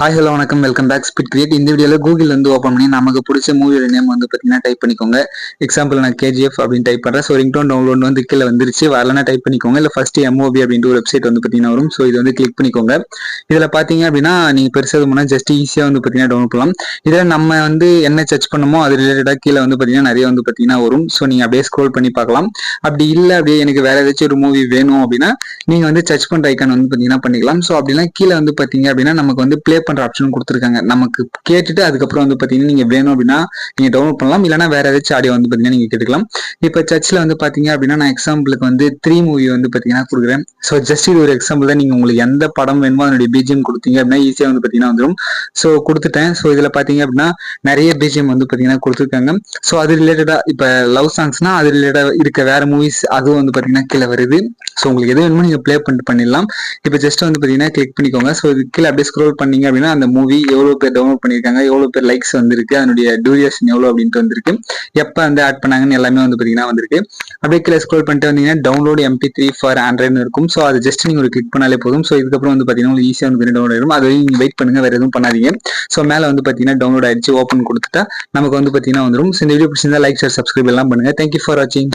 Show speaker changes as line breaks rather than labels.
Hi hello வணக்கம். Welcome back ஸ்பிட் கிரியேட் இந்த வீடியோவில் கூகுள் வந்து ஓப்பன் பண்ணி நமக்கு பிடிச்ச மூவியோட நேம் வந்து பார்த்தீங்கன்னா டைப் பண்ணிக்கோங்க. எக்ஸாம்பிள் நான் கேஜிஎஃப் அப்படின்னு டைப் பண்ணுறேன் ஸோ ரிங்டோன் டவுன்லோட் வந்து கீழே வந்துருச்சு. வரலன்னா டைப் பண்ணிக்கோங்க. இல்லை ஃபர்ஸ்ட் எம்ஓபி அப்படின்ற ஒரு வெப்சைட் வந்து பார்த்தீங்கன்னா வரும். ஸோ இது வந்து கிளிக் பண்ணிக்கோங்க. இதில் பார்த்தீங்க அப்படின்னா நீங்கள் பெருசாக முன்னா ஜஸ்ட் ஈஸியாக வந்து பார்த்தீங்கன்னா டவுன்லோட் பண்ணலாம். இதில் நம்ம வந்து என்ன சர்ச் பண்ணுமோ அது ரிலேட்டடாக கீழே வந்து பார்த்தீங்கன்னா நிறைய வந்து பார்த்தீங்கன்னா வரும். ஸோ நீங்கள் அப்படியே ஸ்க்ரோல் பண்ணி பார்க்கலாம். அப்படி இல்லை அப்படியே எனக்கு வேற ஏதாச்சும் ஒரு மூவி வேணும் அப்படின்னா நீங்கள் வந்து சர்ச் பண்ணுற ஐக்கான் வந்து பார்த்தீங்கன்னா பண்ணிக்கலாம். ஸோ அப்படின்னா கீழே வந்து பார்த்தீங்க அப்படின்னா நமக்கு வந்து ப்ளே பண்ற ஆப்ஷன் கொடுத்துருக்காங்க. நமக்கு கேட்டுட்டு அதுக்கப்புறம் வந்து பார்த்தீங்கன்னா நீங்க வேணும் அப்படின்னா நீங்க டவுன்லோட் பண்ணலாம். இல்லைனா வேற ஏதாச்சும் ஆடியோ வந்து பாத்தீங்கன்னா நீங்க கேட்டுக்கலாம். இப்போ சர்ச்சில் வந்து பார்த்தீங்க அப்படின்னா நான் எக்ஸாம்பிளுக்கு வந்து த்ரீ மூவி வந்து பார்த்தீங்கன்னா கொடுக்குறேன். ஸோ ஜஸ்ட் இது ஒரு எக்ஸாம்பிள் தான் நீங்க உங்களுக்கு எந்த படம் வேணுமோ அதனுடைய பிஜிஎம் கொடுத்தீங்க அப்படின்னா ஈஸியாக வந்து பாத்தீங்கன்னா வந்துடும் ஸோ கொடுத்துட்டேன். ஸோ இதுல பார்த்தீங்க அப்படின்னா நிறைய பிஜிஎம் வந்து பார்த்தீங்கன்னா கொடுத்துருக்காங்க. ஸோ அது ரிலேட்டடா இப்போ லவ் சாங்ஸ்னா அது ரிலேட்டடாக இருக்க வேற மூவிஸ் அதுவும் வந்து பாத்தீங்கன்னா கீழே வருது. ஸோ உங்களுக்கு எது வேணுமோ நீங்க பிளே பண்ணிட்டு பண்ணிடலாம். இப்போ ஜஸ்ட் வந்து பார்த்தீங்கன்னா கிளிக் பண்ணிக்கோங்க. ஸோ இது கீழே அப்படியே ஸ்க்ரோல் பண்ணீங்க அப்படின்னா அந்த மூவி எவ்வளோ பேர் டவுன்லோட் பண்ணியிருக்காங்க எவ்வளோ பேர் லைக்ஸ் வந்திருக்கு அதனுடைய டியூரேஷன் எவ்வளோ அப்படின்ட்டு வந்திருக்கு எப்போ வந்து ஆட் பண்ணாங்கன்னு எல்லாமே வந்து பார்த்தீங்கன்னா வந்திருக்கு. அப்படியே கீழே ஸ்க்ரோல் பண்ணிட்டு வந்தீங்கன்னா download MP three for Android இருக்கும். ஸோ அது ஜஸ்ட் நீங்கள் ஒரு கிளிக் பண்ணாலே போதும். ஸோ இதுக்கப்புறம் வந்து பார்த்தீங்கன்னா உங்களுக்கு ஈஸியாக வந்து டவுன்லோட் ஆயிடும் அது நீங்கள் வெயிட் பண்ணுங்க. வேறு எதுவும் பண்ணாதீங்க. ஸோ மேலே வந்து பார்த்தீங்கன்னா டவுன்லோட் ஆயிடுச்சு ஓப்பன் கொடுத்துட்டா நமக்கு வந்து பார்த்தீங்கன்னா வந்துடும் இந்த வீடியோ பிடிச்சிருந்தா லைக் ஷேர் சப்ஸ்கிரைப் எல்லாம் பண்ணுங்க. தேங்க்யூ ஃபார் வாட்சிங்